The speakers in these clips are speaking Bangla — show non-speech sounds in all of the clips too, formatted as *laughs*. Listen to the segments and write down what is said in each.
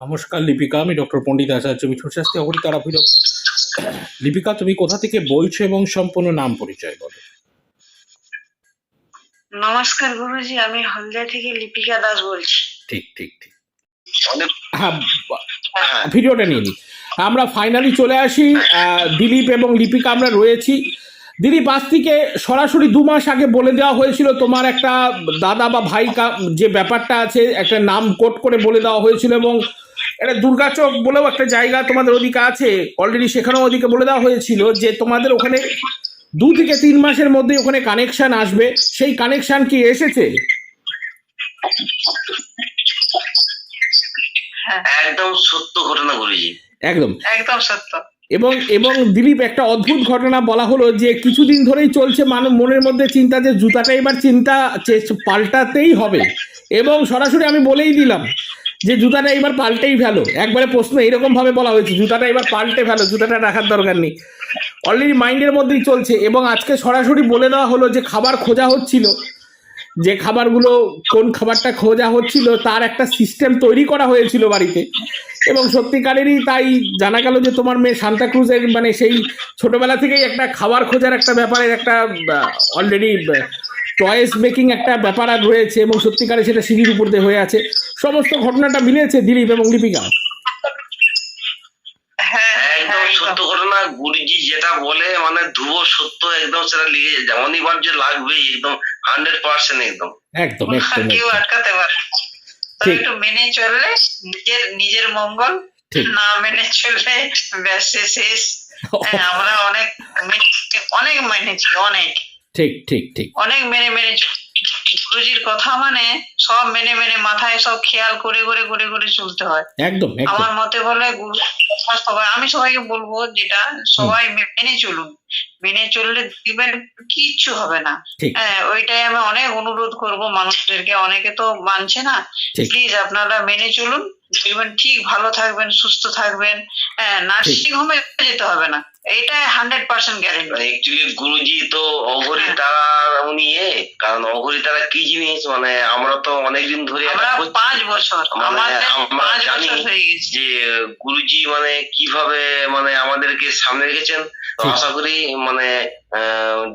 নমস্কার লিপিকা। আমি ডক্টর পণ্ডিত আচার্য মিঠুর শাস্ত্রী অগরি তারাপীঠ লিপিকা তুমি কোথা থেকে বলছো এবং সম্পূর্ণ নাম পরিচয় বলো। নমস্কার গুরুজি আমি হলদিয়া থেকে লিপিকা দাস বলছি। ঠিক ঠিক ঠিক। হ্যাঁ হ্যাঁ। ভিডিওটা নিয়ে নিই আমরা ফাইনালি চলে আসি। দিলীপ এবং লিপিকা আমরা রয়েছি। দিলীপ আজ থেকে সরাসরি দু মাস আগে বলে দেওয়া হয়েছিল তোমার একটা দাদা বা ভাই কা- যে ব্যাপারটা আছে একটা নাম কোট করে বলে দেওয়া হয়েছিল এবং একটা দুর্গাচক বলেও একটা জায়গা তোমাদের ওদিকে আছে। অলরেডি সেখানেও ওদিকে বলে দেওয়া হয়েছিল যে তোমাদের ওখানে দু থেকে তিন মাসের মধ্যে ওখানে কানেকশন আসবে। সেই কানেকশন কি এসেছে? হ্যাঁ। একদম সত্য ঘটনা গুরুজি একদম। একদম সত্য। এবং এবং দিলীপ একটা অদ্ভুত ঘটনা বলা হলো যে কিছুদিন ধরেই চলছে মানুষ মনের মধ্যে চিন্তা যে জুতাটা এবার চিন্তা পাল্টাতেই হবে। এবং সরাসরি আমি বলেই দিলাম যে জুতাটা এবার পাল্টেই ফেলো। একবারে প্রশ্ন এরকম ভাবে বলা হয়েছে, জুতাটা এবার পাল্টে ফেলো, জুতাটা রাখার দরকার নেই। অলরেডি মাইন্ডের মধ্যেই চলছে এবং আজকে সরাসরি বলে দেওয়া হলো যে খাবার খোঁজা হচ্ছিল। যে খাবারগুলো, কোন খাবারটা খোঁজা হচ্ছিল, তার একটা সিস্টেম তৈরি করা হয়েছিল বাড়িতে। এবং সত্যিকারেরই তাই জানা গেল যে তোমার মেয়ে সান্তাক্রুজের মানে সেই ছোটবেলা থেকেই একটা খাবার খোঁজার একটা ব্যাপারের একটা অলরেডি চয়েস মেকিং একটা ব্যাপার আর রয়েছে এবং সত্যিকারে সেটা সিঁড়ির উপর দিয়ে হয়ে আছে। সমস্ত ঘটনাটা মিলেছে দিলীপ এবং লিপিকা হ্যাঁ একদম হ্যাঁ, সত্য ঘটনা গুরুজি যেটা বলে মানে ধ্রুব সত্য একদম সেটা লিখে লাগবে একদম হান্ড্রেড পার্সেন্ট একদম। একদম কেউ আটকাতে পারে একটু মেনে চললে নিজের নিজের মঙ্গল না মেনে চললে ব্যাস শেষ *laughs* হ্যাঁ, আমরা অনেক অনেক মেনেছি অনেক। ঠিক ঠিক ঠিক। অনেক মেনে মেনে গুরুজির কথা মানে সব মেনে মেনে মাথায় সব খেয়াল করে করে করে করে চলতে হয়। একদম আমার মতে বলে সবাই আমি সবাইকে বলব যেটা সবাই মেনে চলুন। মেনে চললে দেখবেন কিচ্ছু হবে না। হ্যাঁ ওইটাই আমি অনেক অনুরোধ করব মানুষদেরকে। অনেকে তো মানছে না। প্লিজ আপনারা মেনে চলুন। দেখবেন ঠিক ভালো থাকবেন সুস্থ থাকবেন। হ্যাঁ নার্সিং হোমে যেতে হবে না। এটা হান্ড্রেড পার্সেন্ট গ্যারেন্টি অ্যাকচুয়ালি গুরুজি তো অঘরি হ্যাঁ। তারা উনি এ কারণ অঘরি তারা কি জিনিস? মানে আমরা তো অনেকদিন ধরে আমরা পাঁচ বছর মানে আমাদের আমরা পাঁচ জানি বছর হয়ে গেছে। যে গুরুজি মানে কীভাবে মানে আমাদেরকে সামনে রেখেছেন। আশা করি মানে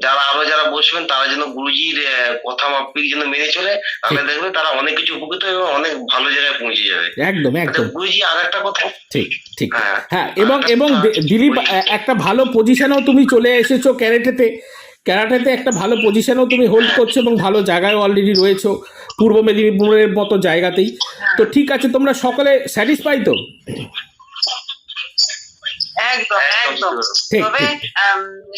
যারা আরও যারা বসবেন তারা যেন গুরুজির কথা মাফিক যেন মেনে চলে তাহলে দেখবে তারা অনেক কিছু উপকৃত হবে এবং অনেক ভালো জায়গায় পৌঁছে যাবে। একদম আচ্ছা, একদম। গুরুজি আর একটা কথা? ঠিক ঠিক। হ্যাঁ। হ্যাঁ এবং এবং দি- দিলীপ একটা ভালো পজিশনেও তুমি চলে এসেছ ক্যারেটেতে। ক্যারাটেতে একটা ভালো পজিশনেও তুমি হোল্ড করছ এবং ভালো জায়গায় অলরেডি রয়েছো পূর্ব মেদিনীপুরের মতো জায়গাতেই। তো ঠিক আছে তোমরা সকলে স্যাটিসফাই তো? একদম একদম। তবে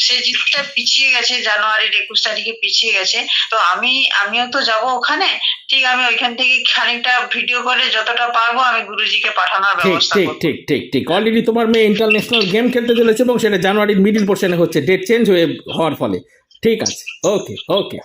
সেই জিনিসটা পিছিয়ে গেছে জানুয়ারির একুশ তারিখে পিছিয়ে গেছে। তো আমি আমিও তো যাব ওখানে। ঠিক আমি ওইখান থেকে খানিকটা ভিডিও করে যতটা পারব আমি গুরুজিকে পাঠানোর ঠিক ব্যবস্থা ঠিক ঠিক ঠিক ঠিক। অলরেডি তোমার মেয়ে ইন্টারন্যাশনাল গেম খেলতে চলেছে এবং সেটা জানুয়ারির মিডিল পোর্শনে হচ্ছে। ডেট চেঞ্জ হয়ে হওয়ার ফলে। ঠিক আছে। ওকে ওকে